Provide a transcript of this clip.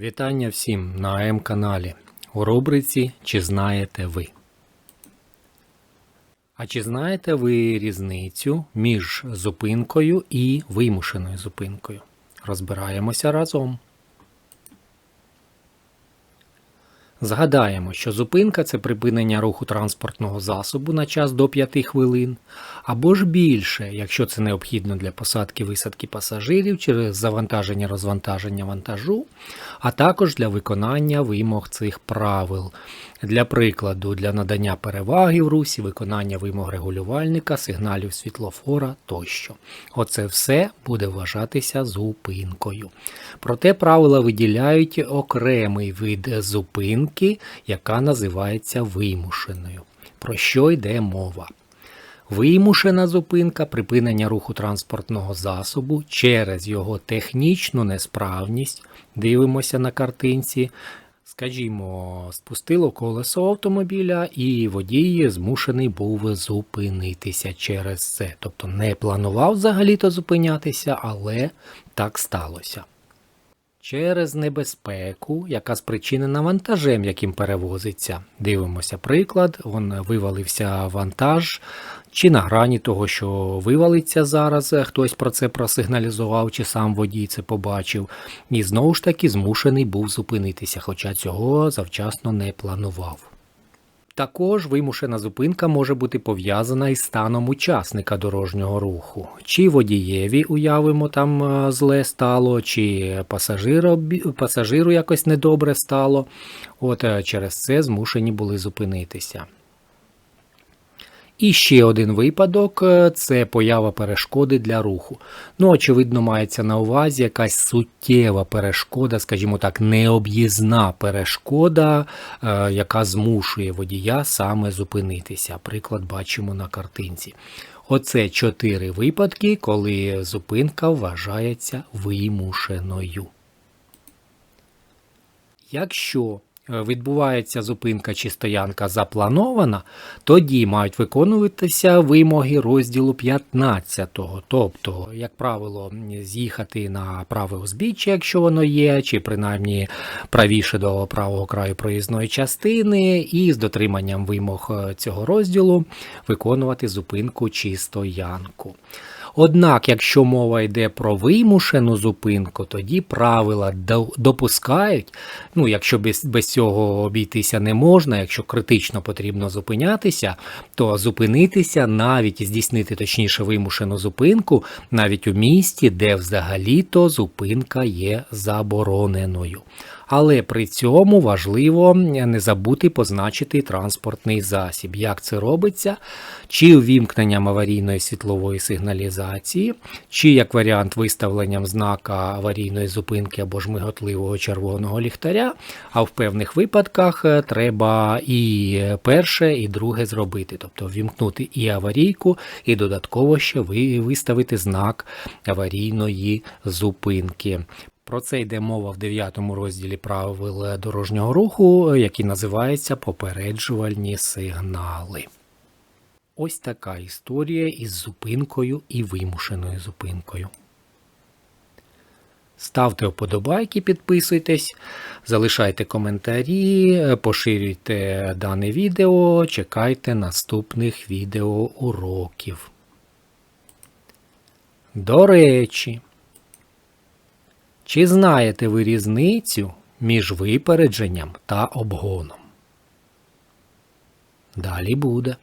Вітання всім на М-каналі у рубриці Чи знаєте ви? А чи знаєте ви різницю між зупинкою і вимушеною зупинкою? Розбираємося разом. Згадаємо, що зупинка це припинення руху транспортного засобу на час до 5 хвилин, або ж більше, якщо це необхідно для посадки висадки пасажирів через завантаження розвантаження вантажу, а також для виконання вимог цих правил. Для прикладу, для надання переваги в русі, виконання вимог регулювальника, сигналів світлофора тощо. Оце все буде вважатися зупинкою. Проте правила виділяють окремий вид зупинки, яка називається вимушеною. Про що йде мова? Вимушена зупинка припинення руху транспортного засобу через його технічну несправність. Дивимося на картинці. Скажімо, спустило колесо автомобіля, і водій змушений був зупинитися через це. Тобто не планував взагалі-то зупинятися, але так сталося. Через небезпеку, яка спричинена вантажем, яким перевозиться. Дивимося приклад, он вивалився вантаж, чи на грані того, що вивалиться зараз, хтось про це просигналізував, чи сам водій це побачив, і знову ж таки змушений був зупинитися, хоча цього завчасно не планував. Також вимушена зупинка може бути пов'язана із станом учасника дорожнього руху. Чи водієві, уявимо, там е, зле стало, чи пасажиру, пасажиру якось недобре стало. От е, через це змушені були зупинитися. І ще один випадок е, це поява перешкоди для руху. Ну, очевидно, мається на увазі якась суттєва перешкода, скажімо так, необ'їзна перешкода, е, яка змушує водія саме зупинитися. Приклад бачимо на картинці. Оце чотири випадки, коли зупинка вважається вимушеною. Якщо відбувається зупинка чи стоянка запланована, тоді мають виконуватися вимоги розділу 15. Тобто, як правило, з'їхати на праве узбіччя, якщо воно є, чи принаймні правіше до правого краю проїзної частини, і з дотриманням вимог е, цього розділу виконувати зупинку чи стоянку. Однак, якщо мова йде про вимушену зупинку, тоді правила допускають, ну якщо без, без цього обійтися не можна, якщо критично потрібно зупинятися, то зупинитися навіть здійснити точніше вимушену зупинку навіть у місті, де взагалі-то зупинка є забороненою. Але при цьому важливо не забути позначити транспортний засіб. Як це робиться? Чи увімкненням аварійної світлової сигналізації, чи як варіант виставленням знака аварійної зупинки або ж миготливого червоного ліхтаря. А в певних випадках е, треба і перше, і друге зробити, тобто ввімкнути і аварійку, і додатково ще виставити знак аварійної зупинки. Про це йде мова в 9 розділі правил дорожнього руху, який називається попереджувальні сигнали. Ось така історія із зупинкою і вимушеною зупинкою. Ставте вподобайки, підписуйтесь, залишайте коментарі, поширюйте дане відео, чекайте наступних відеоуроків. До речі, чи знаєте ви різницю між випередженням та обгоном? Далі буде.